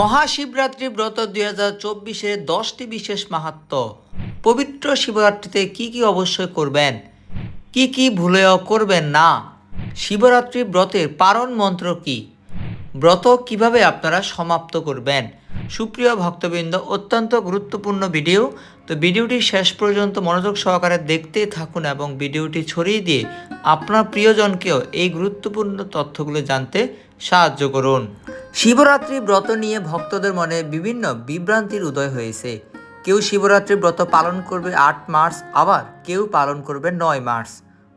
মহাশিবরাত্রি ব্রত দুই হাজার চব্বিশের দশটি বিশেষ মাহাত্ম। পবিত্র শিবরাত্রিতে কি কি অবশ্যই করবেন? কি কি ভুলেও করবেন না? শিবরাত্রি ব্রতের পারণ মন্ত্র কি? ব্রত কীভাবে আপনারা সমাপ্ত করবেন? সুপ্রিয় ভক্তবৃন্দ, অত্যন্ত গুরুত্বপূর্ণ ভিডিও। তো ভিডিওটি শেষ পর্যন্ত মনোযোগ সহকারে দেখতে থাকুন এবং ভিডিওটি ছড়িয়ে দিয়ে আপনার প্রিয়জনকেও এই গুরুত্বপূর্ণ তথ্যগুলো জানতে সাহায্য করুন। শিবরাত্রি ব্রত নিয়ে ভক্তদের মনে বিভিন্ন বিভ্রান্তির উদয় হয়েছে। কেউ শিবরাত্রি ব্রত পালন করবে আট মার্চ, আবার কেউ পালন করবে নয় মার্চ।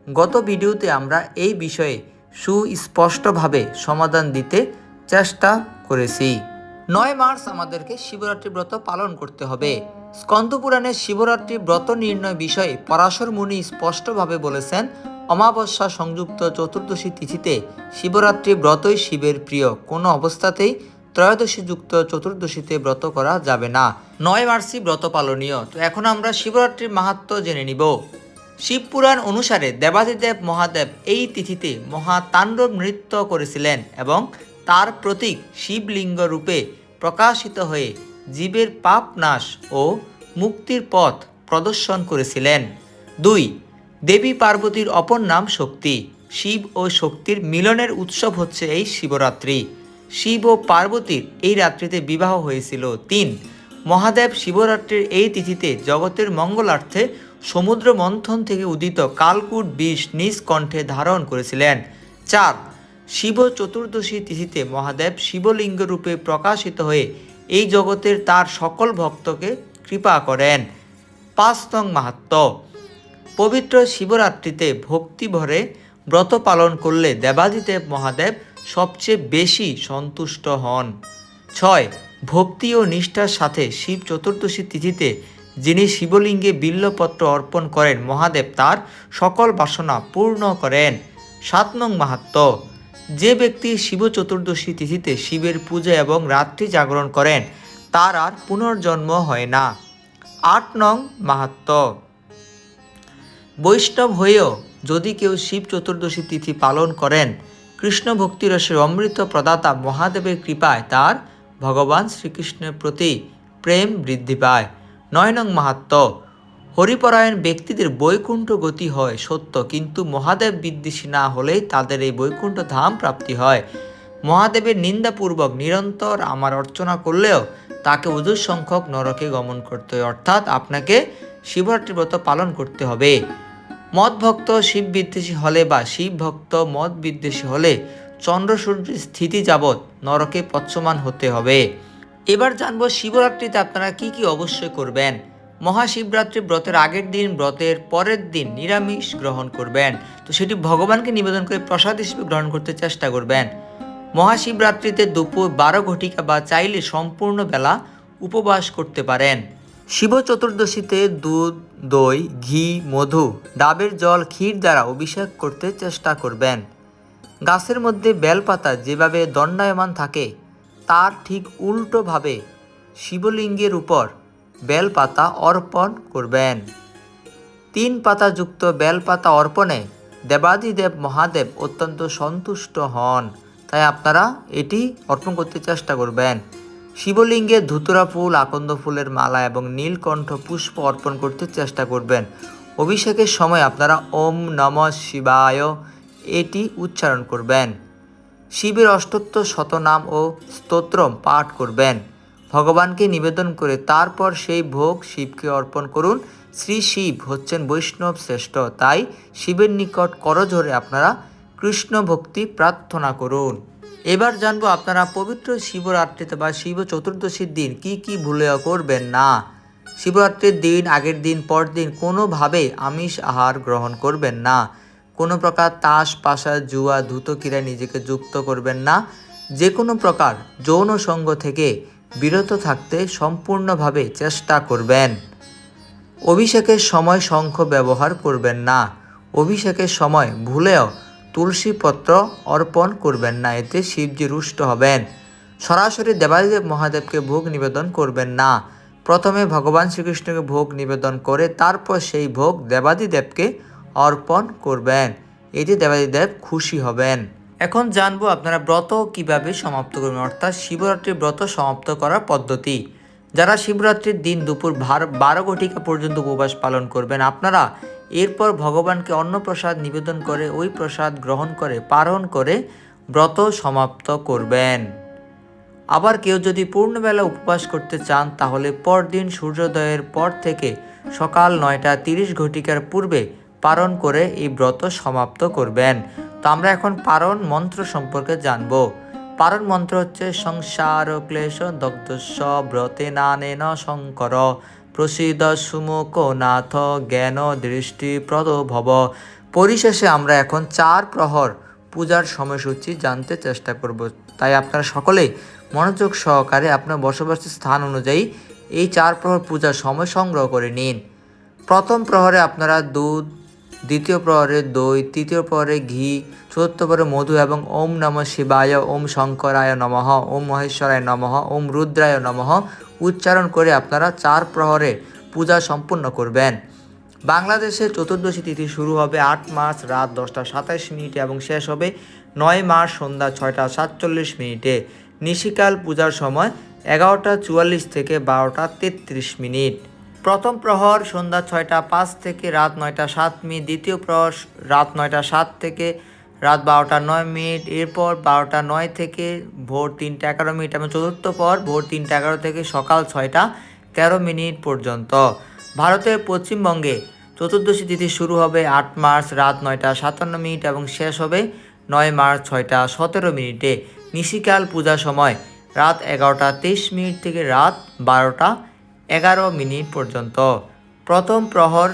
গত ভিডিওতে আমরা এই বিষয়ে সুস্পষ্টভাবে সমাধান দিতে চেষ্টা করেছি। নয় মার্চ আমাদেরকে শিবরাত্রি ব্রত পালন করতে হবে। স্কন্দপুরাণে শিবরাত্রি ব্রত নির্ণয় বিষয়ে পরাশর মুনি স্পষ্টভাবে বলেছেন, অমাবস্যা সংযুক্ত চতুর্দশী তিথিতে শিবরাত্রি ব্রতই শিবের প্রিয়। কোনো অবস্থাতেই ত্রয়োদশী যুক্ত চতুর্দশীতে ব্রত করা যাবে না। নয় মার্চই ব্রত পালনীয়। তো এখন আমরা শিবরাত্রির মাহাত্ম জেনে নিব। শিবপুরাণ অনুসারে দেবাদিদেব মহাদেব এই তিথিতে মহাতাণ্ডব নৃত্য করেছিলেন এবং তার প্রতীক শিবলিঙ্গ রূপে প্রকাশিত হয়ে জীবের পাপ নাশ ও মুক্তির পথ প্রদর্শন করেছিলেন। দুই, দেবী পার্বতীর অপর নাম শক্তি। শিব ও শক্তির মিলনের উৎসব হচ্ছে এই শিবরাত্রি। শিব ও পার্বতীর এই রাত্রিতে বিবাহ হয়েছিল। তিন, মহাদেব শিবরাত্রির এই তিথিতে জগতের মঙ্গলার্থে সমুদ্র মন্থন থেকে উদিত কালকুট বিষ নিজ কণ্ঠে ধারণ করেছিলেন। চার শিব চতুর্দশী তিথিতে মহাদেব শিবলিঙ্গ রূপে প্রকাশিত হয়ে এই জগতের তার সকল ভক্তকে কৃপা করেন। পাঁচ নং মাহাত্ম পবিত্র শিবরাত্রিতে ভক্তি ভরে ব্রত পালন করলে দেবাদিদেব মহাদেব সবচেয়ে বেশি সন্তুষ্ট হন। ছয়, ভক্তি ও নিষ্ঠার সাথে শিব চতুর্দশী তিথিতে যিনি শিবলিঙ্গে বিল্লপত্র অর্পণ করেন, মহাদেব তার সকল বাসনা পূর্ণ করেন। সাত নং মাহাত্ম যে ব্যক্তি শিব চতুর্দশী তিথিতে শিবের পূজা এবং রাত্রি জাগরণ করেন, তার আর পুনর্জন্ম হয় না। আট নং মাহাত্ম। বৈষ্ণব হয়েও যদি কেউ শিব চতুর্দশী তিথি পালন করেন, কৃষ্ণ ভক্তিরসের অমৃত প্রদাতা মহাদেবের কৃপায় তার ভগবান শ্রীকৃষ্ণের প্রতি প্রেম বৃদ্ধি পায়। নয় নং মাহাত্ম। হরিপরায়ণ ব্যক্তিদের বৈকুণ্ঠ গতি হয় সত্য, কিন্তু মহাদেব বিদ্বেষী না হলেই তাদের এই বৈকুণ্ঠ ধাম প্রাপ্তি হয়। মহাদেবের নিন্দাপূর্বক নিরন্তর আমার অর্চনা করলেও তাকে অজুর সংখ্যক নরকে গমন করতে হয়, অর্থাৎ আপনাকে শিবরাত্রি ব্রত পালন করতে হবে। মদ ভক্ত শিব বিদ্বেষী হলে বা শিব ভক্ত মদ বিদ্বেষী হলে চন্দ্র সূর্যের স্থিতি যাবৎ নরকে পচ্ছমান হতে হবে। এবার জানব শিবরাত্রিতে আপনারা কি কি অবশ্যই করবেন। মহাশিবরাত্রি ব্রতের আগের দিন, ব্রতের পরের দিন নিরামিষ গ্রহণ করবেন। তো সেটি ভগবানকে নিবেদন করে প্রসাদ হিসেবে গ্রহণ করতে চেষ্টা করবেন। মহাশিবরাত্রিতে দুপুর বারো ঘটিকা বা চাইলে সম্পূর্ণ বেলা উপবাস করতে পারেন। শিব চতুর্দশীতে দুধ, দই, ঘি, মধু, ডাবের জল, ক্ষীর দ্বারা অভিষেক করতে চেষ্টা করবেন। গাছের মধ্যে বেলপাতা যেভাবে দণ্ডায়মান থাকে, তার ঠিক উল্টোভাবে শিবলিঙ্গের উপর বেলপাতা অর্পণ করবেন। তিন পাতাযুক্ত বেলপাতা অর্পণে দেবাদিদেব মহাদেব অত্যন্ত সন্তুষ্ট হন। তাই আপনারা এটি অর্পণ করতে চেষ্টা করবেন। শিবলিঙ্গে ধুতুরা ফুল, আকন্দ ফুলের মালা এবং নীলকণ্ঠ পুষ্প অর্পণ করতে চেষ্টা করবেন। অভিষেকের সময় আপনারা ওম নম শিবায় এটি উচ্চারণ করবেন। শিবের অষ্টত্ব শতনাম ও স্তোত্রম পাঠ করবেন। ভগবানকে নিবেদন করে তারপর সেই ভোগ শিবকে অর্পণ করুন। শ্রী শিব হচ্ছেন বৈষ্ণব শ্রেষ্ঠ, তাই শিবের নিকট করজোরে আপনারা কৃষ্ণ ভক্তি প্রার্থনা করুন। এবার জানব আপনারা পবিত্র শিবরাত্রিতে বা শিব চতুর্দশীর দিন কি কি ভুলেও করবেন না? শিবরাত্রির দিন, আগের দিন পর দিন কোনোভাবে আমিষ আহার গ্রহণ করবেন না। কোনো প্রকার তাস, পাশা, জুয়া ধুতো ক্রীড়ায় নিজেকে যুক্ত করবেন না। যে কোনো প্রকার যৌন সঙ্গ থেকে বিরত থাকতে সম্পূর্ণভাবে চেষ্টা করবেন। অভিষেকের সময় শঙ্খ ব্যবহার করবেন না। অভিষেকের সময় ভুলেও তুলসী পত্র অর্পণ করবেন না, এতে শিবজি রুষ্ট হবেন। সরাসরি দেবাদিদেব মহাদেবকে ভোগ নিবেদন করবেন না। প্রথমে ভগবান শ্রীকৃষ্ণকে ভোগ নিবেদন করে তারপর সেই ভোগ দেবাদিদেবকে অর্পণ করবেন। এতে দেবাদিদেব খুশি হবেন। এখন জানব আপনারা ব্রত কীভাবে সমাপ্ত করবেন, অর্থাৎ শিবরাত্রির ব্রত সমাপ্ত করার পদ্ধতি। যারা শিবরাত্রির দিন দুপুর ভার- বারো ঘটিকা পর্যন্ত উপবাস পালন করবেন, আপনারা এরপর ভগবানকে অন্ন প্রসাদ নিবেদন করে, ওই প্রসাদ গ্রহণ করে পালন করে ব্রত সমাপ্ত করবেন। আবার কেউ যদি পূর্ণবেলা উপবাস করতে চান, তাহলে পরদিন সূর্যোদয়ের পর থেকে সকাল নয়টা তিরিশ ঘটিকার পূর্বে পালন করে এই ব্রত সমাপ্ত করবেন। তো আমরা এখন পারণ মন্ত্র সম্পর্কে জানব। পারণ মন্ত্র হচ্ছে সংসার ক্লেশ দগ্ধস্ব ব্রতে নানেন শঙ্কর। প্রসিদ্ধ সুমুখ নাথ জ্ঞান দৃষ্টি প্রদ ভব। পরিশেষে আমরা এখন চার প্রহর পূজার সময়সূচি জানতে চেষ্টা করব। তাই আপনারা সকলেই মনোযোগ সহকারে আপনার বসবাসের স্থান অনুযায়ী এই চার প্রহর পূজার সময় সংগ্রহ করে নিন। প্রথম প্রহরে আপনারা দুধ দ্বিতীয় প্রহরে দই, তৃতীয় প্রহরে ঘি, চতুর্থ প্রহরে মধু এবং ওম নম শিবায়, ওম শঙ্করায় নমঃ, ওম মহেশ্বরায় নমঃ, ওম রুদ্রায় নমঃ উচ্চারণ করে আপনারা চার প্রহরে পূজা সম্পূর্ণ করবেন। বাংলাদেশের চতুর্দশী তিথি শুরু হবে আট মার্চ রাত দশটা সাতাশ মিনিটে এবং শেষ হবে নয় মার্চ সন্ধ্যা ছয়টা সাতচল্লিশ মিনিটে। নিশিকাল পূজার সময় এগারোটা চুয়াল্লিশ থেকে বারোটা তেত্রিশ মিনিট। প্রথম প্রহর সন্ধ্যা ছয়টা পাঁচ থেকে রাত নয়টা সাত মিনিট, দ্বিতীয় প্রহর রাত নয়টা সাত থেকে রাত বারোটা নয় মিনিট, এরপর বারোটা নয় থেকে ভোর তিনটা এগারো মিনিট এবং চতুর্থ পর ভোর তিনটা এগারো থেকে সকাল ছয়টা তেরো মিনিট পর্যন্ত। ভারতের পশ্চিমবঙ্গে চতুর্দশী তিথি শুরু হবে আট মার্চ রাত নয়টা সাতান্ন মিনিট এবং শেষ হবে নয় মার্চ ছয়টা সতেরো মিনিটে। নিশিকাল পূজার সময় রাত এগারোটা তেইশ মিনিট থেকে রাত বারোটা এগারো মিনিট পর্যন্ত। প্রথম প্রহর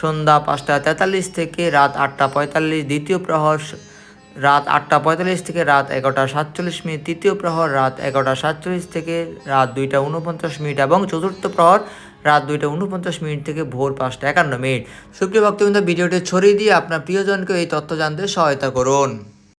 সন্ধ্যা পাঁচটা তেতাল্লিশ থেকে রাত আটটা পঁয়তাল্লিশ, দ্বিতীয় প্রহর রাত আটটা পঁয়তাল্লিশ থেকে রাত এগারোটা সাতচল্লিশ মিনিট, তৃতীয় প্রহর রাত এগারোটা সাতচল্লিশ থেকে রাত দুইটা উনপঞ্চাশ মিনিট এবং চতুর্থ প্রহর রাত দুইটা উনপঞ্চাশ মিনিট থেকে ভোর পাঁচটা একান্ন মিনিট। সুপ্রিয় ভক্তবৃন্দ, ভিডিওটি ছড়িয়ে দিয়ে আপনার প্রিয়জনকে এই তথ্য জানতে সহায়তা করুন।